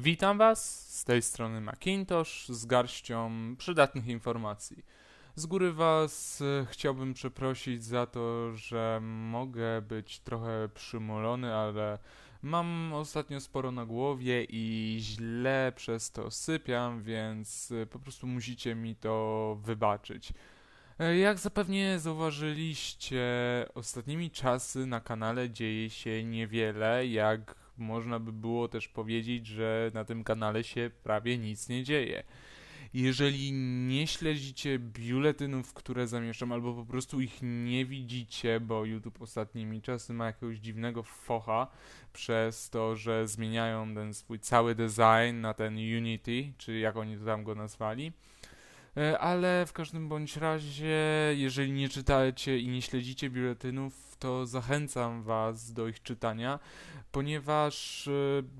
Witam Was z tej strony Macintosh z garścią przydatnych informacji. Z góry Was e, chciałbym przeprosić za to, że mogę być trochę przymolony, ale mam ostatnio sporo na głowie i źle przez to sypiam, więc e, po prostu musicie mi to wybaczyć. E, Jak zapewnie zauważyliście, ostatnimi czasy na kanale dzieje się niewiele, jak można by było też powiedzieć, że na tym kanale się prawie nic nie dzieje. Jeżeli nie śledzicie biuletynów, które zamieszczam, albo po prostu ich nie widzicie, bo YouTube ostatnimi czasy ma jakiegoś dziwnego focha przez to, że zmieniają ten swój cały design na ten Unity, czy jak oni to tam go nazwali. E, Ale w każdym bądź razie, jeżeli nie czytacie i nie śledzicie biuletynów, to zachęcam Was do ich czytania, ponieważ e,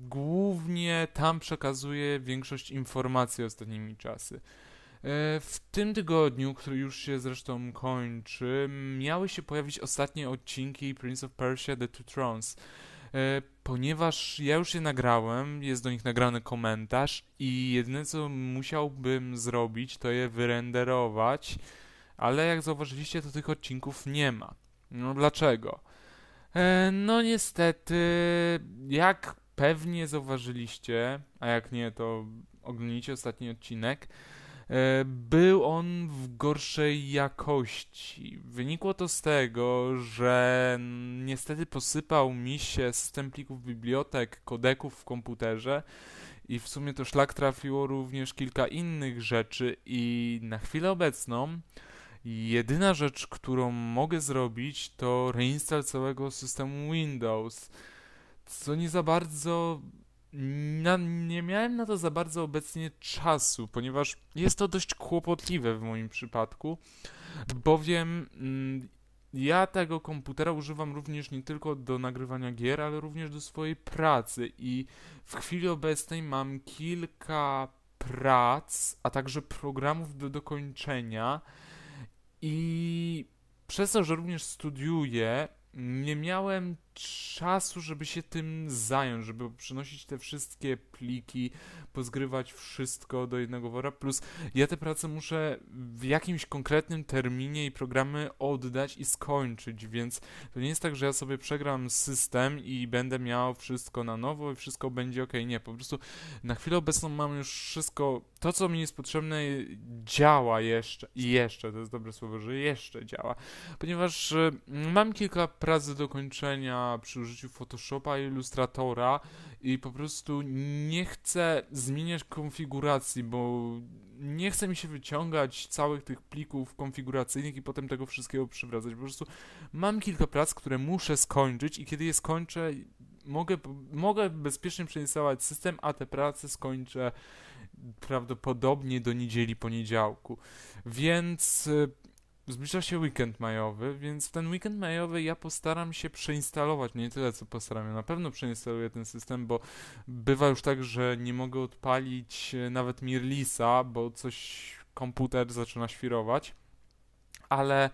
głównie tam przekazuję większość informacji ostatnimi czasy. E, W tym tygodniu, który już się zresztą kończy, miały się pojawić ostatnie odcinki Prince of Persia The Two Thrones. E, Ponieważ ja już je nagrałem, jest do nich nagrany komentarz i jedyne co musiałbym zrobić, to je wyrenderować, ale jak zauważyliście, to tych odcinków nie ma. No dlaczego? E, no niestety, jak pewnie zauważyliście, a jak nie, to oglądnijcie ostatni odcinek, był on w gorszej jakości. Wynikło to z tego, że niestety posypał mi się system plików bibliotek, kodeków w komputerze i w sumie to szlak trafiło również kilka innych rzeczy i na chwilę obecną jedyna rzecz, którą mogę zrobić to reinstall całego systemu Windows, co nie za bardzo na, nie miałem na to za bardzo obecnie czasu, ponieważ jest to dość kłopotliwe w moim przypadku, bowiem mm, ja tego komputera używam również nie tylko do nagrywania gier, ale również do swojej pracy i w chwili obecnej mam kilka prac, a także programów do dokończenia i przez to, że również studiuję, nie miałem czasu, żeby się tym zająć, żeby przynosić te wszystkie pliki, pozgrywać wszystko do jednego wora, plus ja te prace muszę w jakimś konkretnym terminie i programy oddać i skończyć, więc to nie jest tak, że ja sobie przegram system i będę miał wszystko na nowo i wszystko będzie ok. Nie, po prostu na chwilę obecną mam już wszystko, to co mi jest potrzebne działa jeszcze jeszcze, to jest dobre słowo, że jeszcze działa, ponieważ e, mam kilka prac do przy użyciu Photoshopa Illustratora i po prostu nie chcę zmieniać konfiguracji, bo nie chce mi się wyciągać całych tych plików konfiguracyjnych i potem tego wszystkiego przywracać. Po prostu mam kilka prac, które muszę skończyć i kiedy je skończę, mogę, mogę bezpiecznie przeinstalować system, a te prace skończę prawdopodobnie do niedzieli, poniedziałku. Więc y, Zbliża się weekend majowy, więc w ten weekend majowy ja postaram się przeinstalować, nie tyle co postaram, ja na pewno przeinstaluję ten system, bo bywa już tak, że nie mogę odpalić e, nawet Mirlisa, bo coś komputer zaczyna świrować, ale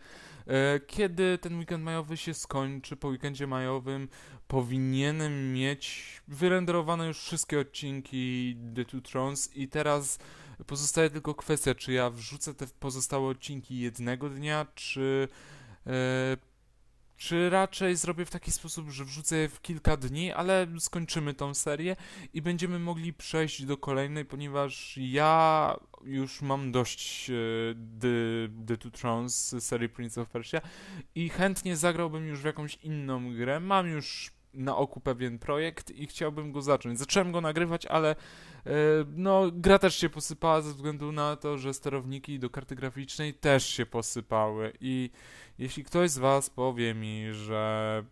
e, kiedy ten weekend majowy się skończy, po weekendzie majowym powinienem mieć wyrenderowane już wszystkie odcinki The Two Thrones i teraz Pozostaje tylko kwestia, czy ja wrzucę te pozostałe odcinki jednego dnia, czy, e, czy raczej zrobię w taki sposób, że wrzucę je w kilka dni, ale skończymy tą serię i będziemy mogli przejść do kolejnej, ponieważ ja już mam dość e, The, The Two Thrones serii Prince of Persia i chętnie zagrałbym już w jakąś inną grę. Mam już na oku pewien projekt i chciałbym go zacząć. Zacząłem go nagrywać, ale e, no, gra też się posypała ze względu na to, że sterowniki do karty graficznej też się posypały i jeśli ktoś z Was powie mi, że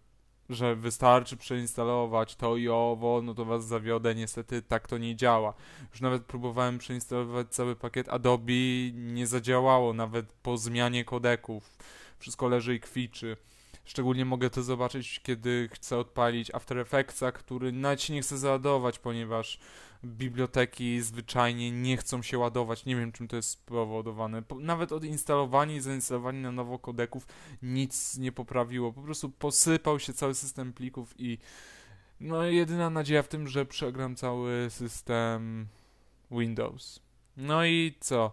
że wystarczy przeinstalować to i owo, no to was zawiodę, niestety tak to nie działa. Już nawet próbowałem przeinstalować cały pakiet Adobe, nie zadziałało nawet po zmianie kodeków. Wszystko leży i kwiczy. Szczególnie mogę to zobaczyć, kiedy chcę odpalić After Effectsa, który nawet się nie chce załadować, ponieważ biblioteki zwyczajnie nie chcą się ładować. Nie wiem, czym to jest spowodowane. Po, nawet odinstalowanie i zainstalowanie na nowo kodeków nic nie poprawiło. Po prostu posypał się cały system plików i No jedyna nadzieja w tym, że przegram cały system Windows. No i co?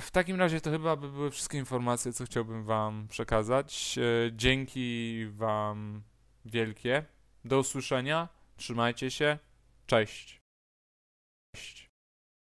W takim razie to chyba by były wszystkie informacje, co chciałbym Wam przekazać. E, dzięki Wam wielkie. Do usłyszenia. Trzymajcie się. Cześć. Cześć.